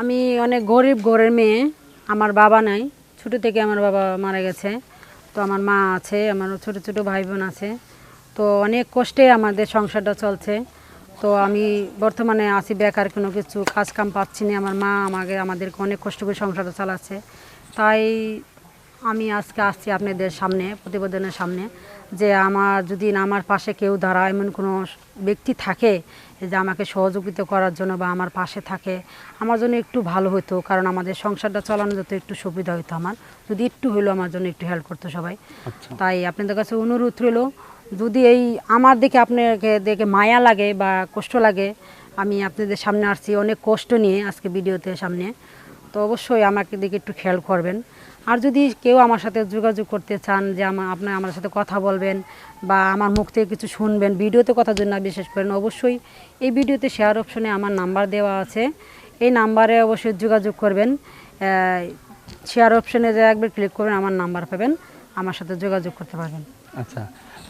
আমি অনেক গরিব ঘরের মেয়ে, আমার বাবা নাই, ছোটো থেকে আমার বাবা মারা গেছে, তো আমার মা আছে, আমার ছোটো ছোটো ভাই বোন আছে, তো অনেক কষ্টে আমাদের সংসারটা চলছে, তো আমি বর্তমানে আছি বেকার, কোনো কিছু কাজ কাম পাচ্ছি না, আমার মা আমাকে, আমাদেরকে অনেক কষ্ট করে সংসারটা চালাচ্ছে, তাই আমি আজকে আসছি আপনাদের সামনে প্রতিবেদনের সামনে যে আমার যদি না আমার পাশে কেউ দাঁড়ায় এমন কোনো ব্যক্তি থাকে যে আমাকে সহযোগিতা করার জন্য বা আমার পাশে থাকে আমার জন্য একটু ভালো হতো কারণ আমাদের সংসারটা চালানো যত একটু সুবিধা হতো আমার। যদি একটু হলেও আমার জন্য একটু হেল্প করতো সবাই। আচ্ছা। তাই আপনাদের কাছে অনুরোধ রইল যদি এই আমার দিকে আপনাকে দেখে মায়া লাগে বা কষ্ট লাগে আমি আপনাদের সামনে আসছি অনেক কষ্ট নিয়ে আজকে ভিডিওতে সামনে। তো অবশ্যই আমাকে দিকে একটু খেয়াল করবেন। আর যদি কেউ আমার সাথে যোগাযোগ করতে চান যে আমার আপনার, আমার সাথে কথা বলবেন বা আমার মুখ থেকে কিছু শুনবেন, ভিডিওতে কথার জন্য বিশেষ করেন, অবশ্যই এই ভিডিওতে শেয়ার অপশনে আমার নাম্বার দেওয়া আছে। এই নাম্বারে অবশ্যই যোগাযোগ করবেন। শেয়ার অপশনে যে একবার ক্লিক করবেন, আমার নাম্বার পাবেন। আমার সাথে যোগাযোগ করতে পারবেন। আচ্ছা।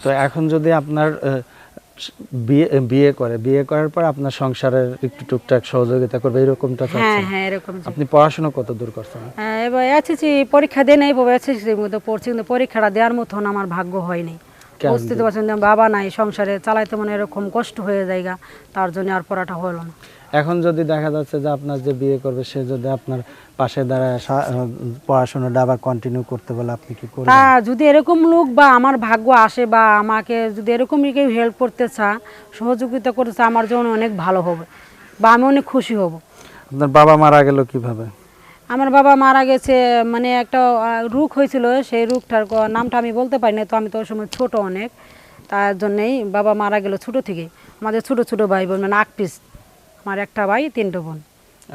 তো এখন যদি আপনার বিয়ে বিয়ে করে। বিয়ে করার পর আপনার সংসারের একটু টুকটাক সহযোগিতা করবে এরকমটা হ্যাঁ হ্যাঁ এরকম। আপনি পড়াশোনা কত দূর করছেন? হ্যাঁ, এবার এসেছি পরীক্ষা দিয়ে নাই মধ্যে পড়ছি কিন্তু পরীক্ষাটা দেওয়ার মতন আমার ভাগ্য হয়নি? বুঝতে পারছেন বাবা নাই সংসারে চালাইতে মানে এরকম কষ্ট হয়ে যায়গা তার জন্য আর পড়াটা হলো না। এখন যদি দেখা যাচ্ছে যে আপনার যে বিয়ে করবে সে যদি আপনার পাশে দাঁড়ায় পড়াশোনাটা আবার কন্টিনিউ করতে বলে আপনি কি করবেন? তা যদি এরকম লোক বা আমার ভাগ্য আসে বা আমাকে যদি এরকম কেউ হেল্প করতে চা সহযোগিতা করতে চা আমার জন্য অনেক ভালো হবে বা আমি অনেক খুশি হব। আপনার বাবা মারা গেল কীভাবে? আমার বাবা মারা গেছে মানে একটা রুখ হয়েছিল সেই রুখটার নামটা আমি বলতে পারি না তো আমি তো ওই সময় ছোট অনেক তার জন্যেই বাবা মারা গেল ছোট থেকে। আমাদের ছোট ছোট ভাই বোন মানে আট পিস আমার একটা ভাই তিনটে বোন।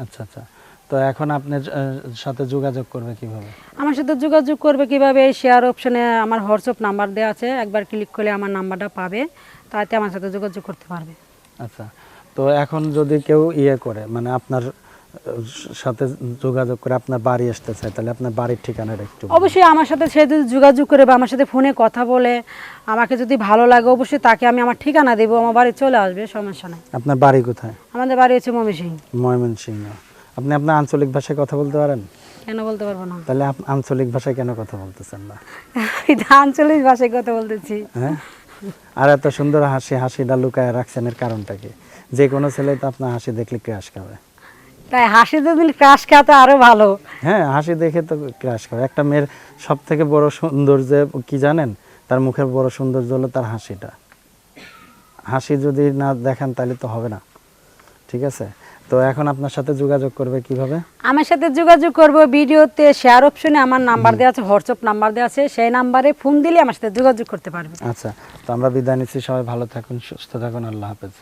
আচ্ছা আচ্ছা। তো এখন আপনার সাথে যোগাযোগ করবে কীভাবে? আমার সাথে যোগাযোগ করবে কীভাবে শেয়ার অপশনে আমার হোয়াটসঅ্যাপ নাম্বার দেওয়া আছে একবার ক্লিক করলে আমার নাম্বারটা পাবে তাতে আমার সাথে যোগাযোগ করতে পারবে। আচ্ছা। তো এখন যদি কেউ ইয়ে করে মানে আপনার সাথে যোগাযোগ করে আপনার বাড়ি আসতে চায় তাহলে আপনার বাড়ির ঠিকানাটা একটু অবশ্যই আমার সাথে সে যদি যোগাযোগ করে বা আমার সাথে ফোনে কথা বলে আমাকে যদি ভালো লাগে অবশ্যই তাকে আমি আমার ঠিকানা দেবো আমার বাড়ি চলে আসবে সমস্যা নাই। আপনার বাড়ি কোথায়? আমাদের বাড়ি হচ্ছে ময়মনসিংহ। ময়মনসিংহ। আপনি আপনার আঞ্চলিক ভাষায় কথা বলতে পারেন? কেন বলতে পারব না? তাহলে আঞ্চলিক ভাষায় কেন কথা বলতেছেন না? আঞ্চলিক ভাষায় কথা বলতেছি। হ্যাঁ? আর এত সুন্দর হাসি হাসিটা লুকায় রাখছেন এর কারণটা কি? যে কোনো ছেলে তো আপনার হাসি দেখলে ক্রাশ খাবে। তাই হাসি যদি ক্রাশ খাতে আরও ভালো। হ্যাঁ হাসি দেখে তো ক্রাশ খাবে একটা মেয়ের সব থেকে বড় সৌন্দর্য কি জানেন? তার মুখের বড় সৌন্দর্য হলো তার হাসিটা। হাসি যদি না দেখান তাহলে তো হবে না। ঠিক আছে? তো এখন আপনার সাথে যোগাযোগ করবে কীভাবে? আমার সাথে যোগাযোগ করব ভিডিওতে শেয়ার অপশনে আমার নাম্বার দেওয়া আছে হোয়াটসঅ্যাপ নাম্বার দেওয়া আছে। সেই নাম্বারে ফোন দিলে আমার সাথে যোগাযোগ করতে পারবে। আচ্ছা তো আমরা বিদায় নিচ্ছি। সবাই ভালো থাকুন সুস্থ থাকুন। আল্লাহ হাফেজ।